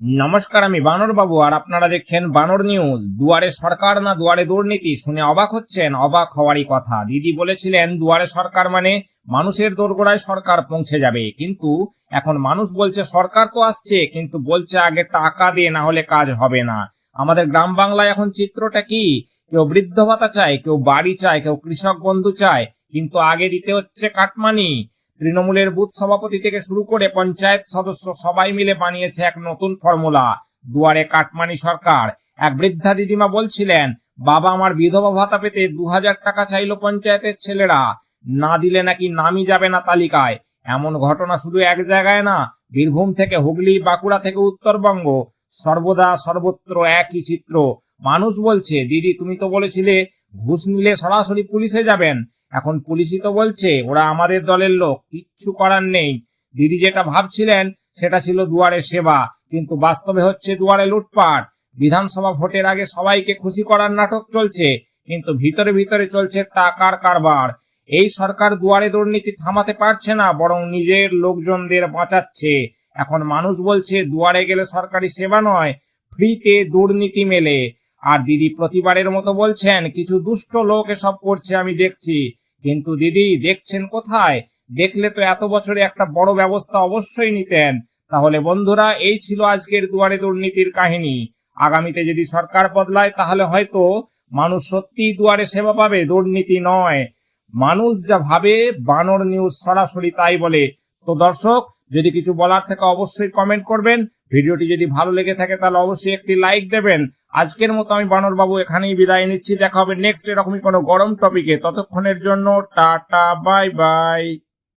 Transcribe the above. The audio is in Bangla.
নমস্কার, আমি বানর বাবু আর আপনারা দেখছেন বানর নিউজ। দুয়ারে সরকার না দুয়ারে দুর্নীতি? শুনে অবাক হচ্ছেন, অবাক হওয়ারই কথা। দিদি বলেছিলেন, দুয়ারে সরকার মানে মানুষের দোরগোড়ায় সরকার পৌঁছে যাবে। কিন্তু এখন মানুষ বলছে, সরকার তো আসছে, কিন্তু বলছে আগে টাকা দিয়ে না হলে কাজ হবে না। আমাদের গ্রাম বাংলায় এখন চিত্রটা কি? কেউ বৃদ্ধ ভাতা চায়, কেউ বাড়ি চায়, কেউ কৃষক বন্ধু চায়, কিন্তু আগে দিতে হচ্ছে কাটমানি। তৃণমূলের বুথ সভাপতি থেকে শুরু করে পঞ্চায়েত সদস্য সবাই মিলে বানিয়েছে এক নতুন ফর্মুলা, দুয়ারে কাটমানি সরকার। এক বৃদ্ধা দিদিমা বলছিলেন, বাবা আমার বিধবা ভাতা পেতে দু হাজার টাকা চাইল পঞ্চায়েতের ছেলেরা। না দিলে নাকি নামই যাবে না তালিকায়। এমন ঘটনা শুধু এক জায়গায় না, বীরভূম থেকে হুগলি, বাঁকুড়া থেকে উত্তরবঙ্গ। সর্বদা সর্বত্র একই চিত্র। মানুষ বলছে, দিদি, তুমি তো বলেছিলে, ঘুষ নিলে সরাসরি পুলিশে যাবেন। এখন পুলিশই তো বলছে, ওরা আমাদের দলের লোক, কিচ্ছু করার নেই। দিদি যেটা ভাবছিলেন, সেটা ছিল দুয়ারে সেবা, কিন্তু বাস্তবে হচ্ছে দুয়ারে লুটপাট। বিধানসভা ভোটের আগে সবাইকে খুশি করার নাটক চলছে, কিন্তু ভিতরে ভিতরে চলছে টাকার কারবার। এই সরকার দুয়ারে দুর্নীতি থামাতে পারছে না, বরং নিজের লোকজনদের বাঁচাচ্ছে। এখন মানুষ বলছে, দুয়ারে গেলে সরকারি সেবা নয়, ফ্রিতে দুর্নীতি মেলে। আর দিদি প্রতিবারের মতো বলছেন, কিছু দুষ্ট লোক এসব করছে, আমি দেখছি। কিন্তু দিদি, দেখছেন কোথায়? দেখলে তো এত বছরে একটা বড় ব্যবস্থা অবশ্যই নিতেন। তাহলে বন্ধুরা, এই ছিল আজকের দুয়ারে দুর্নীতির কাহিনী। আগামীতে যদি সরকার বদলায়, তাহলে হয়তো মানুষ সত্যিই দুয়ারে সেবা পাবে, দুর্নীতি নয়। মানুষ যা ভাবে, বানর নিউজ সরাসরি তাই বলে। তো দর্শক, যদি কিছু বলার থেকে, অবশ্যই কমেন্ট করবেন। ভিডিওটি যদি ভালো লেগে থাকে, তাহলে অবশ্যই একটি লাইক দেবেন। আজকের মতো আমি বানর বাবু এখানেই বিদায় নিচ্ছি। দেখা হবে নেক্সট এরকমই কোনো গরম টপিকে ততক্ষণের জন্য টাটা বাই বাই